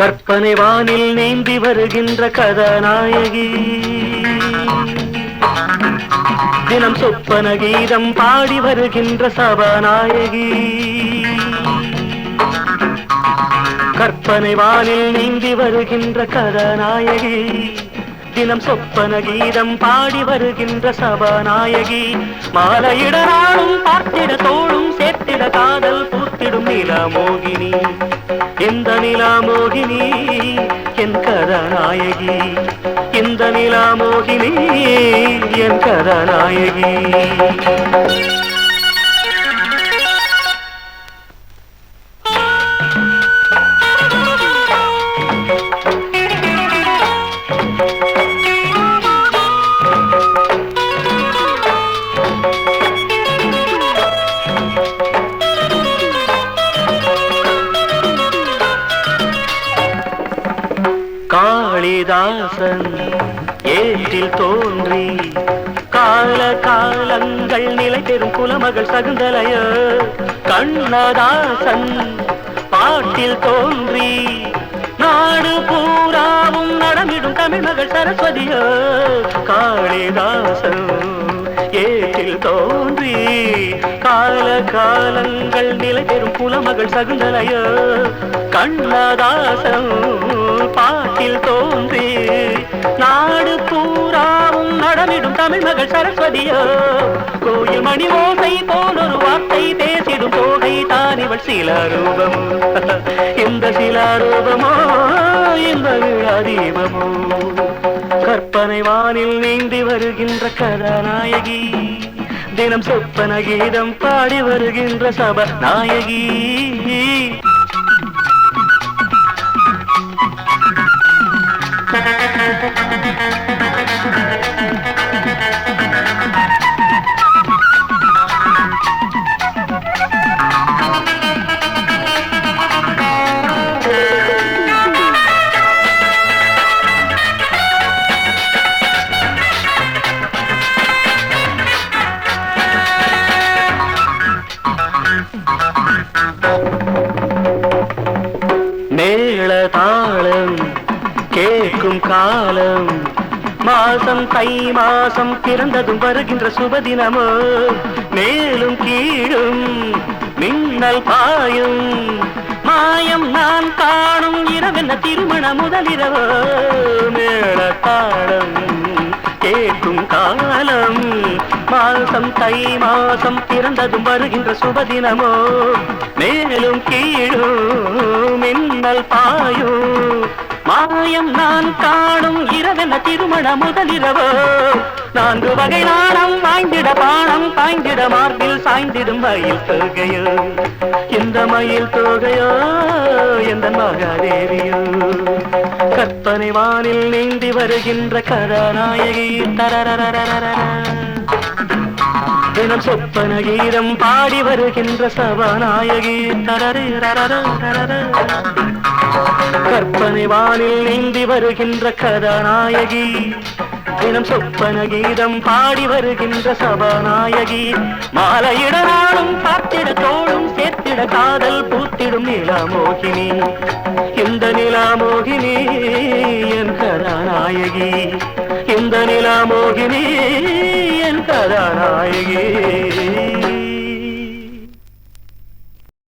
கற்பனை வானில் நீந்தி வருகின்ற கதாநாயகி. தினம் சொப்பன கீதம் பாடி வருகின்ற சபாநாயகி. கற்பனை வானில் நீந்தி வருகின்ற கதாநாயகி. தினம் சொப்பன கீதம் பாடி வருகின்ற சபாநாயகி. மாலையிட நாளும் பார்த்திட தோளும் சேர்த்திட காதல் பூத்திடும் நிலா மோகினி எந்த நிலா மோகினி என் கதாநாயகி. இந்த நிலாமோகினி? என் கதாநாயகி. காளிதாசன் ஏற்றில் தோன்றி கால காலங்கள் நிலை பெறும் குலமகள் சகுந்தலைய கண்ணதாசன் பாட்டில் தோன்றி நாடு பூராவும் நடமிடும் தமிழ் மகள் சரஸ்வதிய காளிதாசன் ஏற்றில் தோன்றி கால காலங்கள் நிலை பெறும் புலமகள் சகுந்தலைய கண்ணதாசன் பாட்டில் தமிழ் மகள் சரஸ்வதியோ? கோயில் மணி ஓசை போல் ஒரு வார்த்தை பேசிடும் தோகை தான் இவள் சிலாரூபம். இந்த சிலாரூபமோ இந்த விழாதீபமோ? கற்பனை வானில் நீந்தி வருகின்ற கதாநாயகி தினம் சொப்பன கீதம் பாடி வருகின்ற சப நாயகி you. கேட்கும் காலம். மாசம் தை மாசம் பிறந்ததும் வருகின்ற சுபதினமோ. மேலும் கீழும் மின்னல் பாயும். மாயம் நான் காணும் இரவென்ன திருமண முதலிரவோ. மேல தாளம் கேட்கும் காலம். மாசம் தை மாசம் பிறந்ததும் வருகின்ற சுபதினமோ. மேலும் கீழும் மின்னல் பாயும். மாயம் நான் காணும் இரவென திருமண முதலிரவோ. நான்கு வகை நாணம் வாய்ந்திட பானம் பாய்ந்திட மார்பில் சாய்ந்திடும் மயில் தொகையோ இந்த மயில் தொகையோ எந்த மகாதேவியோ கற்பனை வானில் நீந்தி வருகின்ற கதாநாயகி தினம் சொப்பன கீதம் பாடி வருகின்ற சபாநாயகி தரரு கற்பனை வானில் நீந்தி வருகின்ற கதாநாயகி. தினம் சொப்பன கீதம் பாடி வருகின்ற சபாநாயகி. மாலையிட நாளும் பார்த்திட தோளும் சேர்த்திட காதல் பூத்திடும் நிலாமோகினி. இந்த நிலாமோகினி என் கதாநாயகி. இந்த நிலாமோகினி என் கதாநாயகி.